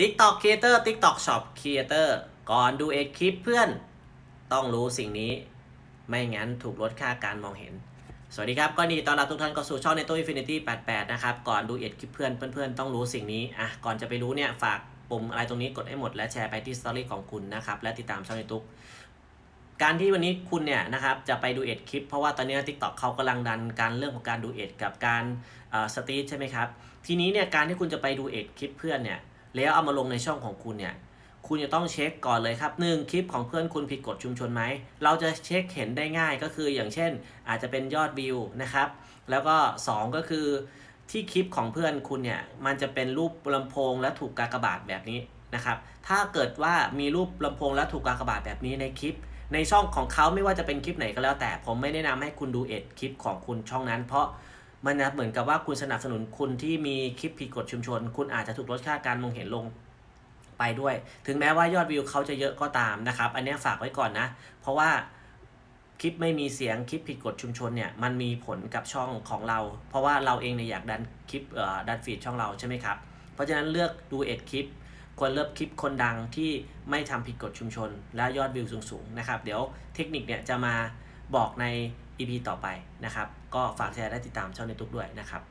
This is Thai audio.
TikTok Creator TikTok Shop Creator ก่อนดูเอกคลิปเพื่อน ต้องรู้สิ่งนี้ ไม่งั้นถูกลดค่าการมองเห็น สวัสดีครับ ก็นี่ตอนรับทุกท่านเข้าสู่ช่องในตู้ Infinity 88 นะครับ ก่อนดูเอ็ดคลิปเพื่อนเพื่อนๆ ต้องรู้สิ่งนี้ อะ ก่อนจะไปรู้เนี่ย ฝากปุ่มอะไรตรงนี้กดให้หมด และแชร์ไปที่สตอรี่ของคุณนะครับ และติดตามช่องในตุกการที่วันนี้คุณเนี่ยนะครับจะไปดูเอ็ดคลิป เพราะว่าตอนนี้ TikTok เขากำลังดันการเรื่องของการดูเอ็ดกับการสตรีทใช่ไหมครับ ทีนี้เนี่ยการที่คุณจะไปดูเอ็ดคลิปเพื่อนเนี่ย แล้วเอามาลงในช่องของคุณเนี่ยคุณจะต้องเช็คก่อนเลยครับหนึ่งคลิปของเพื่อนคุณผิดกฎชุมชนไหม เราจะเช็คเห็นได้ง่ายก็คืออย่างเช่น อาจจะเป็นยอดวิวนะครับ แล้วก็ 2 ก็คือที่คลิปของเพื่อนคุณเนี่ย มันจะเป็นรูปลำโพงและถูกกากบาทแบบนี้นะครับ ถ้าเกิดว่ามีรูปลำโพงและถูกกากบาทแบบนี้ในคลิป ในช่องของเขาไม่ว่าจะเป็นคลิปไหนก็แล้วแต่ผมไม่แนะนำให้คุณดูเอ็ดคลิปของคุณช่องนั้น เพราะ มันจะเหมือนกับว่าคุณสนับสนุนคุณที่มีคลิปผิดกฎชุมชน คุณอาจจะถูกลดค่าการมองเห็นลงไปด้วย ถึงแม้ว่ายอดวิวเขาจะเยอะก็ตามนะครับ อันนี้ฝากไว้ก่อนนะ เพราะว่าคลิปไม่มีเสียงคลิปผิดกฎชุมชนเนี่ยมันมีผลกับช่องของเรา เพราะว่าเราเองเนี่ยอยากดันคลิปดันฟีดช่องเราใช่ไหมครับ เพราะฉะนั้นเลือกดูเอ็ดคลิปควรเลือกคลิปคนดังที่ไม่ทำผิดกฎชุมชน และยอดวิวสูงๆนะครับ เดี๋ยวเทคนิคเนี่ยจะมาบอกใน EP ต่อไปนะครับ ก็ฝากแชร์และติดตามช่องในทุกด้วยนะครับ